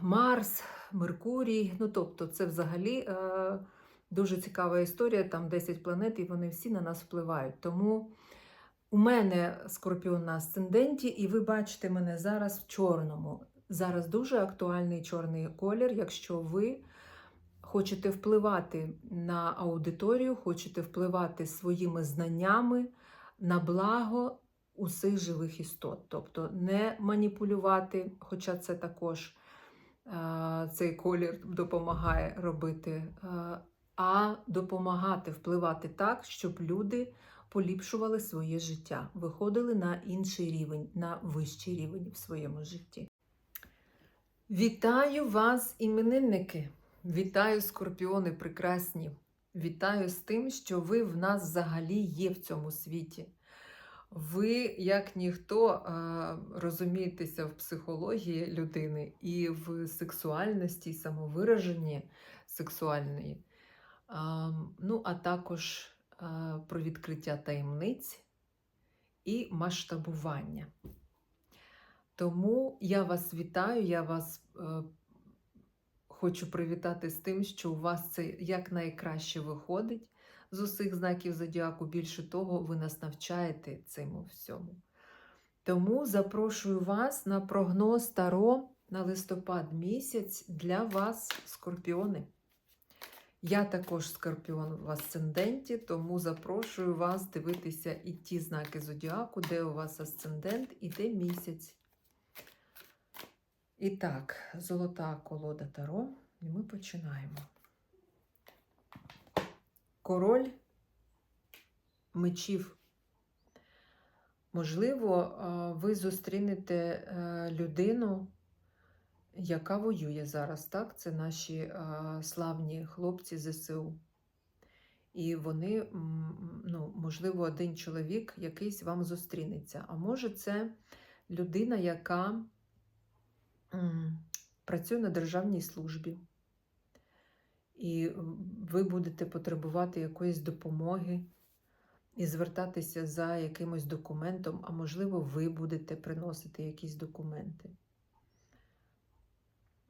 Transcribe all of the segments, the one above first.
Марс, Меркурій. Ну, тобто, це взагалі дуже цікава історія. Там 10 планет, і вони всі на нас впливають. Тому у мене скорпіон на асценденті, і ви бачите мене зараз в чорному. Зараз дуже актуальний чорний колір, якщо ви хочете впливати на аудиторію, хочете впливати своїми знаннями на благо усіх живих істот. Тобто не маніпулювати, хоча це також е, цей колір допомагає робити, е, а допомагати впливати так, щоб люди поліпшували своє життя, виходили на інший рівень, на вищий рівень в своєму житті. Вітаю вас, іменинники! Вітаю, скорпіони прекрасні! Вітаю з тим, що ви в нас взагалі є в цьому світі. Ви, як ніхто, розумієтеся в психології людини і в сексуальності, самовираженні сексуальної. Ну, а також про відкриття таємниць і масштабування. Тому я вас вітаю, я вас е, хочу привітати з тим, що у вас це якнайкраще виходить з усіх знаків зодіаку. Більше того, ви нас навчаєте цьому всьому. Тому запрошую вас на прогноз Таро на листопад місяць для вас, скорпіони. Я також скорпіон в асценденті, тому запрошую вас дивитися і ті знаки зодіаку, де у вас асцендент і де місяць. І так, золота колода Таро, і ми починаємо. Король мечів. Можливо, ви зустрінете е, людину, яка воює зараз, так? Це наші славні хлопці ЗСУ. І вони, ну, можливо, один чоловік якийсь вам зустрінеться. А може, це людина, яка працює на державній службі. І ви будете потребувати якоїсь допомоги і звертатися за якимось документом, а можливо, ви будете приносити якісь документи.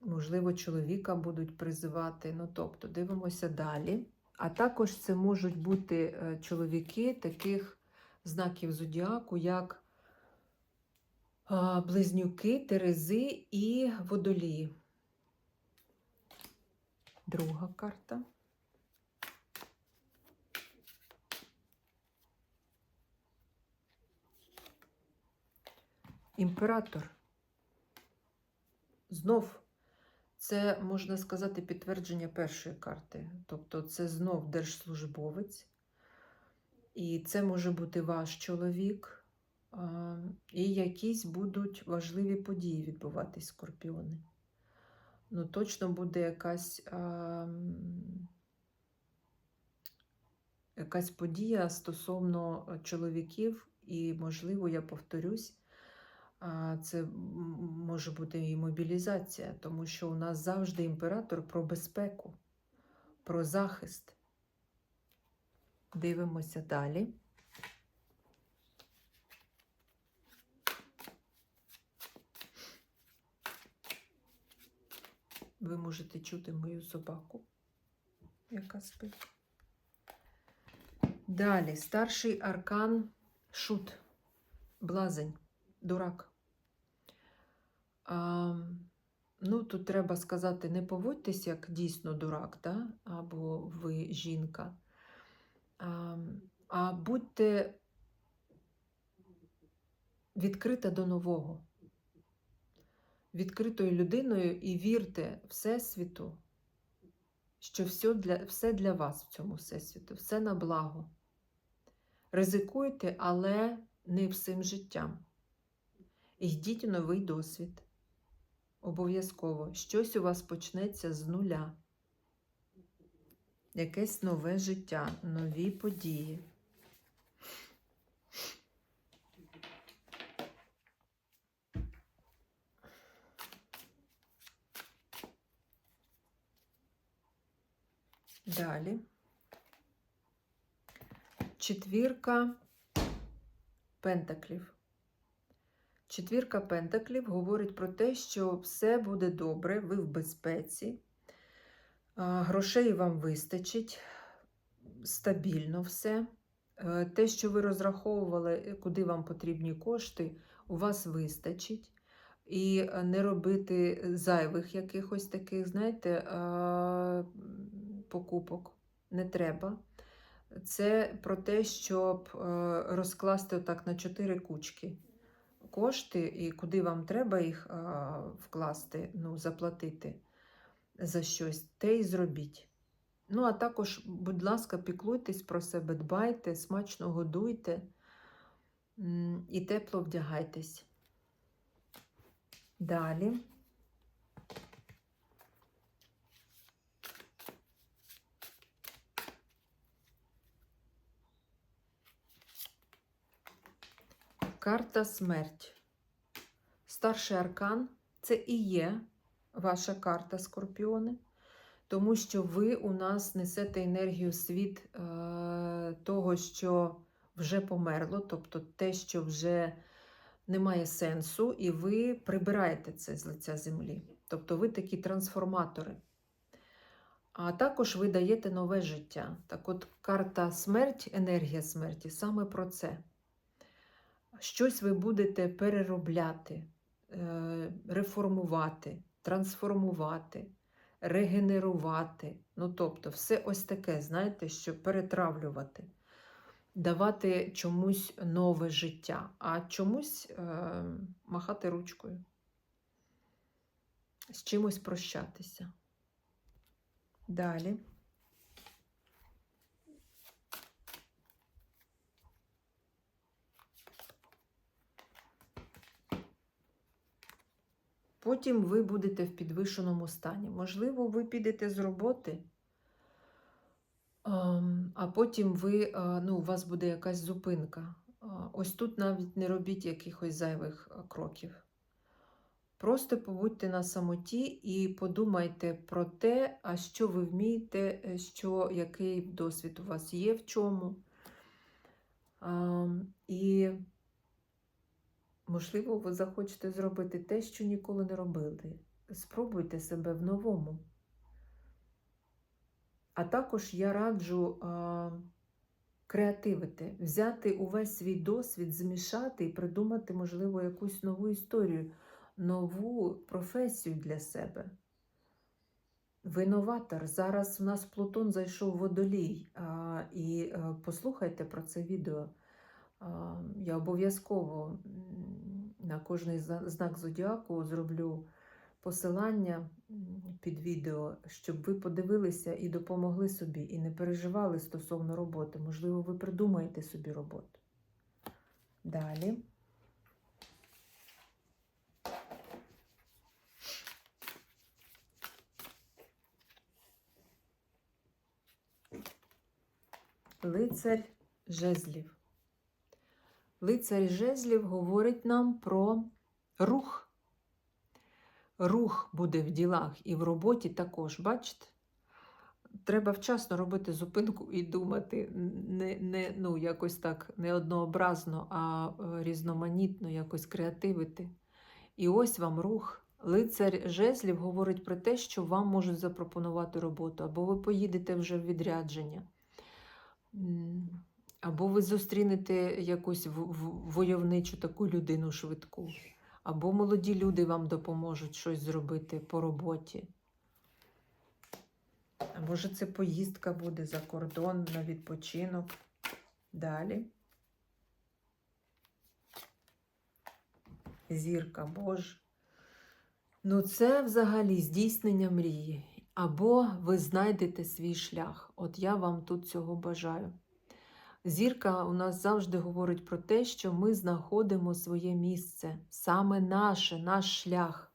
Можливо, чоловіка будуть призивати. Ну, тобто, дивимося далі. А також це можуть бути е, чоловіки таких знаків зодіаку, як близнюки, терези і водолії. Друга карта. Імператор. Знов це, можна сказати, підтвердження першої карти. Тобто це знов держслужбовець. І це може бути ваш чоловік. І якісь будуть важливі події відбуватись, скорпіони. Ну, точно буде якась, м, якась подія стосовно е, чоловіків, і, можливо, я повторюсь, це може бути і мобілізація, тому що у нас завжди імператор про безпеку, про захист. Дивимося далі. Ви можете чути мою собаку, яка спить. Далі, старший аркан шут, блазень, дурак. А, ну, тут треба сказати, не поводьтесь як дійсно дурак, да? або ви жінка. А, а будьте відкрита до нового відкритою людиною і вірте Всесвіту, що все для, все для вас в цьому Всесвіту, все на благо. Ризикуйте, але не всім життям. Йдіть у новий досвід. Обов'язково щось у вас почнеться з нуля. Якесь нове життя, нові події. Далі. Четвірка пентаклів. Четвірка пентаклів говорить про те, що все буде добре, ви в безпеці, грошей вам вистачить, стабільно все. Е, те, що ви розраховували, куди вам потрібні кошти, у вас вистачить. І не робити зайвих якихось таких, знаєте, покупок не треба. Це про те, щоб е, розкласти отак на чотири кучки кошти, і куди вам треба їх вкласти, ну, заплатити за щось, те і зробіть. Ну, а також, будь ласка, піклуйтесь про себе, дбайте, смачно годуйте і тепло вдягайтесь. Далі. Карта смерть. Старший аркан це і є ваша карта скорпіони, тому що ви у нас несете енергію світ е, того, що вже померло, тобто те, що вже немає сенсу, і ви прибираєте це з лиця землі. Тобто ви такі трансформатори. А також ви даєте нове життя. Так от карта смерть, енергія смерті саме про це. Щось ви будете переробляти, е, реформувати, трансформувати, регенерувати. Ну, тобто, все ось таке, знаєте, що перетравлювати, давати чомусь нове життя, а чомусь е, махати ручкою, з чимось прощатися. Далі. Потім ви будете в підвищеному стані. Можливо, ви підете з роботи, ем, а потім ви, е, ну, у вас буде якась зупинка. Ось тут навіть не робіть якихось зайвих е, кроків. Просто побудьте на самоті і подумайте про те, а що ви вмієте, е, що, який досвід у вас є в чому. Ем, І, можливо, ви захочете зробити те, що ніколи не робили. Спробуйте себе в новому. А також я раджу а, креативити, взяти увесь свій досвід, змішати і придумати, можливо, якусь нову історію, нову професію для себе. Ви новатор. Зараз у нас Плутон зайшов в водолій. А, і а, послухайте про це відео. Я обов'язково на кожний знак зодіаку зроблю посилання під відео, щоб ви подивилися і допомогли собі, і не переживали стосовно роботи. Можливо, ви придумаєте собі роботу. Далі. Лицарь жезлів. Лицарь жезлів говорить нам про рух. Рух буде в ділах і в роботі також, бачите? Треба вчасно робити зупинку і думати не, не ну, якось так не однообразно, а е, різноманітно, якось креативити. І ось вам рух. Лицар жезлів говорить про те, що вам можуть запропонувати роботу, або ви поїдете вже в відрядження. Або ви зустрінете якусь войовничу таку людину швидку, або молоді люди вам допоможуть щось зробити по роботі. А може, це поїздка буде за кордон на відпочинок. Далі. Зірка Божа. Ну, це взагалі здійснення мрії. Або ви знайдете свій шлях. От я вам тут цього бажаю. Зірка у нас завжди говорить про те, що ми знаходимо своє місце, саме наше, наш шлях,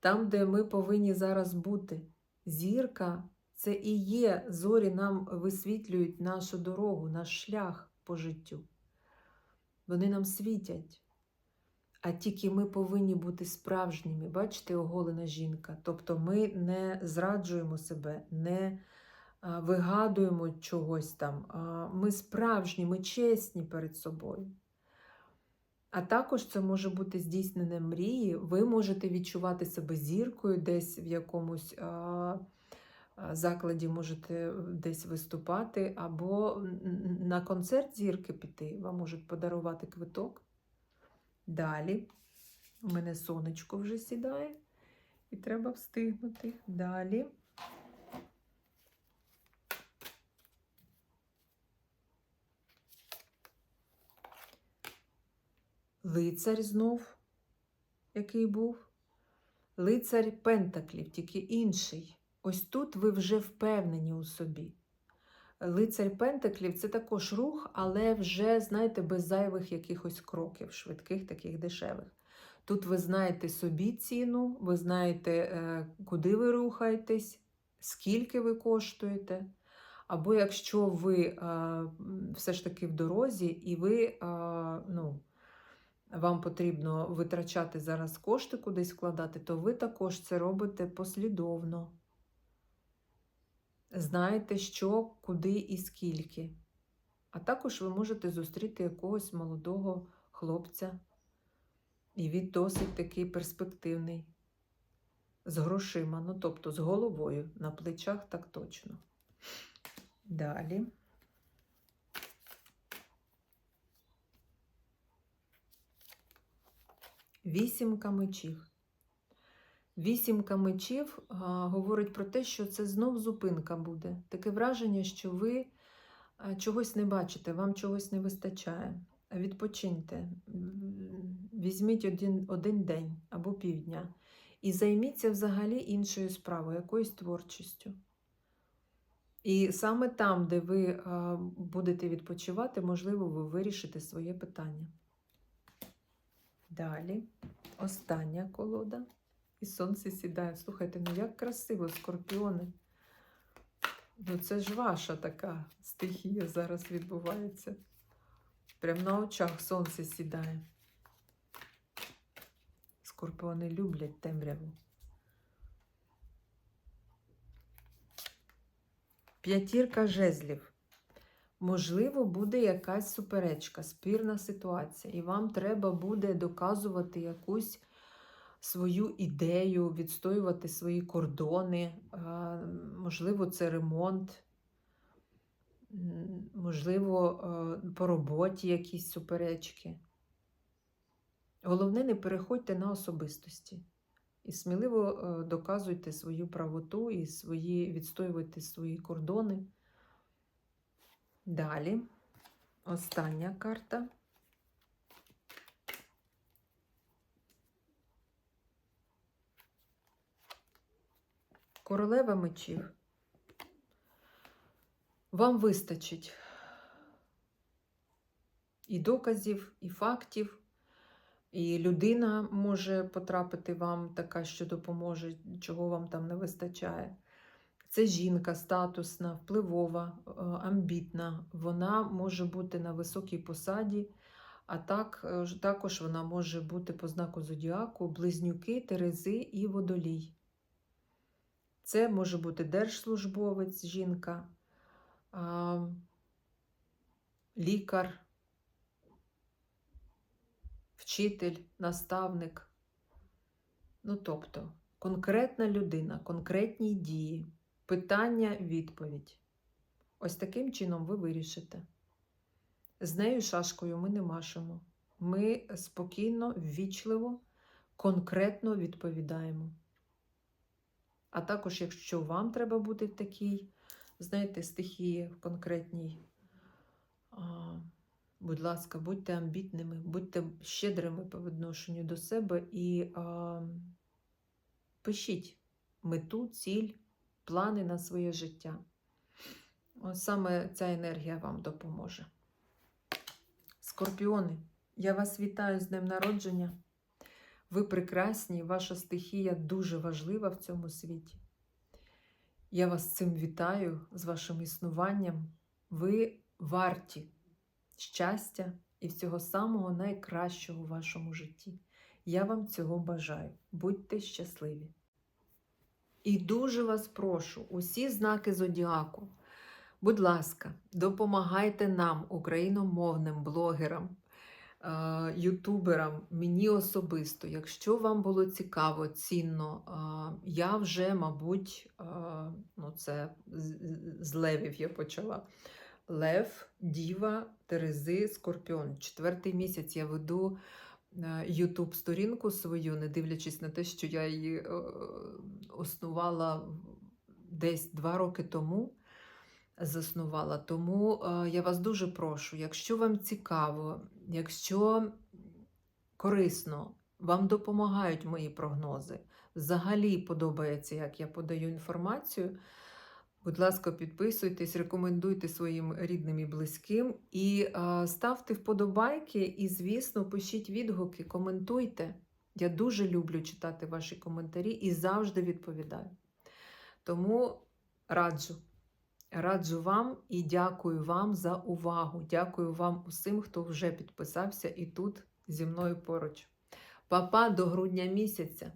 там, де ми повинні зараз бути. Зірка це і є, зорі нам висвітлюють нашу дорогу, наш шлях по життю. Вони нам світять. А тільки ми повинні бути справжніми. Бачите, оголена жінка. Тобто ми не зраджуємо себе, не вигадуємо чогось там. Ми справжні, ми чесні перед собою. А також це може бути здійснене мрії. Ви можете відчувати себе зіркою десь в якомусь закладі, можете десь виступати, або на концерт зірки піти. Вам можуть подарувати квиток. Далі. У мене сонечко вже сідає, і треба встигнути. Далі. Лицар знов, який був. Лицар Пентаклів, тільки інший. Ось тут ви вже впевнені у собі. Лицар Пентаклів це також рух, але вже, знаєте, без зайвих якихось кроків, швидких, таких дешевих. Тут ви знаєте собі ціну, ви знаєте, е, куди ви рухаєтесь, скільки ви коштуєте. Або якщо ви е, все ж таки в дорозі, і ви, е, ну, вам потрібно витрачати зараз кошти кудись вкладати, то ви також це робите послідовно. Знаєте, що, куди і скільки. А також ви можете зустріти якогось молодого хлопця, І він досить такий перспективний. З грошима, ну тобто з головою на плечах так точно. Далі. Вісімка мечів. Вісімка мечів а, говорить про те, що це знов зупинка буде. Таке враження, що ви чогось не бачите, вам чогось не вистачає. Відпочиньте, візьміть один, один день або півдня і займіться взагалі іншою справою, якоюсь творчістю. І саме там, де ви будете відпочивати, можливо, ви вирішите своє питання. Далі, остання колода. І сонце сідає. Слухайте, ну як красиво, скорпіони. Ну це ж ваша така стихія зараз відбувається. Прям на очах сонце сідає. Скорпіони люблять темряву. П'ятірка жезлів. Можливо, буде якась суперечка, спірна ситуація, і вам треба буде доказувати якусь свою ідею, відстоювати свої кордони. Можливо, це ремонт, можливо, е, по роботі якісь суперечки. Головне, не переходьте на особистості. І сміливо е, доказуйте свою правоту і свої, відстоювайте свої кордони. Далі, остання карта. Королева мечів. Вам вистачить і доказів, і фактів, і людина може потрапити вам така, що допоможе, чого вам там не вистачає. Це жінка статусна, впливова, е, амбітна. Вона може бути на високій посаді, а так, е, також вона може бути по знаку зодіаку, близнюки, терези і водолій. Це може бути держслужбовець, жінка, лікар, вчитель, наставник. Ну, тобто, конкретна людина, конкретні дії, питання, відповідь. Ось таким чином ви вирішите. З нею шашкою ми не машемо. Ми спокійно, ввічливо, конкретно відповідаємо. А також, якщо вам треба бути в такій, знаєте, стихії в конкретній, будь ласка, будьте амбітними, будьте щедрими по відношенню до себе і а, пишіть мету, ціль, плани на своє життя. Ось саме ця енергія вам допоможе. Скорпіони, я вас вітаю з днем народження. Ви прекрасні, ваша стихія дуже важлива в цьому світі. Я вас цим вітаю, з вашим існуванням. Ви варті щастя і всього самого найкращого в вашому житті. Я вам цього бажаю. Будьте щасливі. І дуже вас прошу, усі знаки зодіаку. Будь ласка, допомагайте нам, україномовним блогерам, е, ютуберам, мені особисто. Якщо вам було цікаво, цінно, е, я вже, мабуть, е, ну це з- левів я почала. Лев, Діва, Терези, Скорпіон. Четвертий місяць я веду Ютуб сторінку свою, не дивлячись на те, що я її е, основала десь два роки тому заснувала. Тому е, я вас дуже прошу, якщо вам цікаво, якщо корисно, вам допомагають мої прогнози, взагалі подобається, як я подаю інформацію. Будь ласка, підписуйтесь, рекомендуйте своїм рідним і близьким і ставте вподобайки, і, звісно, пишіть відгуки, коментуйте. Я дуже люблю читати ваші коментарі і завжди відповідаю. Тому раджу. Раджу вам і дякую вам за увагу. Дякую вам усім, хто вже підписався і тут зі мною поруч. Папа до грудня місяця.